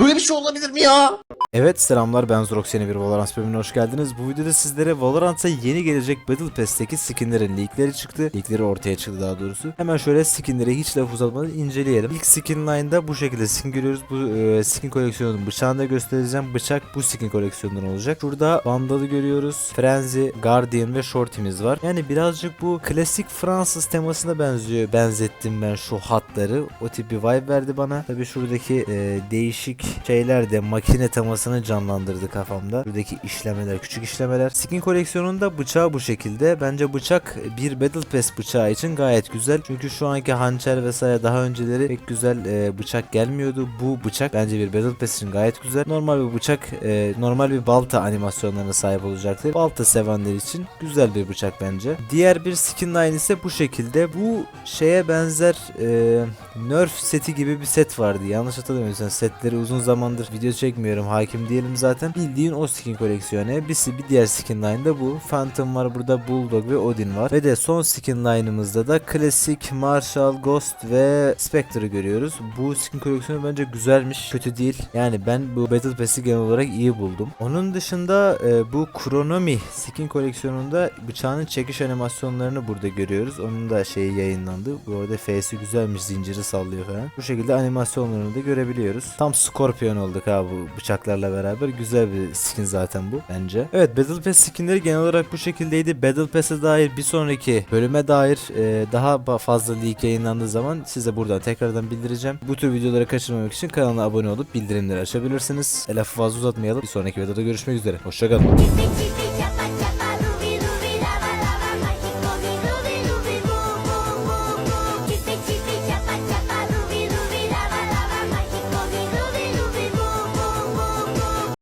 Böyle bir şey olabilir mi ya? Evet selamlar ben Zrox yeni bir Valorant bölümüne hoş geldiniz. Bu videoda sizlere Valorant'a yeni gelecek Battle Pass'teki skinlerin leakleri çıktı. Leakleri ortaya çıktı daha doğrusu. Hemen şöyle skinleri hiç laf uzatmadan inceleyelim. İlk skin line'da bu şekilde skin görüyoruz. Bu e, skin koleksiyonunun bıçağını da göstereceğim. Bıçak bu skin koleksiyonundan olacak. Şurada Vandal'ı görüyoruz. Frenzy, Guardian ve Shorty'miz var. Yani birazcık bu klasik Fransız temasına benziyor. Benzettim ben şu hatları. O tip bir vibe verdi bana. Tabii şuradaki e, değişik şeyler de makine temasını canlandırdı kafamda. Buradaki işlemeler, küçük işlemeler. Skin koleksiyonunda bıçağı bu şekilde. Bence bıçak bir Battle Pass bıçağı için gayet güzel. Çünkü şu anki hançer vesaire daha önceleri pek güzel e, bıçak gelmiyordu. Bu bıçak bence bir Battle Pass için gayet güzel. Normal bir bıçak, e, normal bir balta animasyonlarına sahip olacaktır. Balta sevenler için güzel bir bıçak bence. Diğer bir skin line ise bu şekilde. Bu şeye benzer e, Nerf seti gibi bir set vardı. Yanlış hatırlamıyorsam setleri uzun zamandır video çekmiyorum. Hakim diyelim zaten. Bildiğin o skin koleksiyonu. Birisi bir diğer skin line'da bu. Phantom var burada Bulldog ve Odin var. Ve de son skin line'ımızda da klasik Marshall, Ghost ve Spectre'ı görüyoruz. Bu skin koleksiyonu bence güzelmiş. Kötü değil. Yani ben bu Battle Pass'i genel olarak iyi buldum. Onun dışında e, bu Chronomy skin koleksiyonunda bıçağının çekiş animasyonlarını burada görüyoruz. Onun da şeyi yayınlandı. Bu arada F'si güzelmiş. Zinciri sallıyor falan. Bu şekilde animasyonlarını da görebiliyoruz. Tam Scorpion olduk ha bu bıçaklarla beraber. Güzel bir skin zaten bu bence. Evet Battle Pass skinleri genel olarak bu şekildeydi. Battle Pass'e dair bir sonraki bölüme dair e, daha fazla leak yayınlandığı zaman size buradan tekrardan bildireceğim. Bu tür videoları kaçırmamak için kanala abone olup bildirimleri açabilirsiniz. E, lafı fazla uzatmayalım. Bir sonraki videoda görüşmek üzere. Hoşçakalın.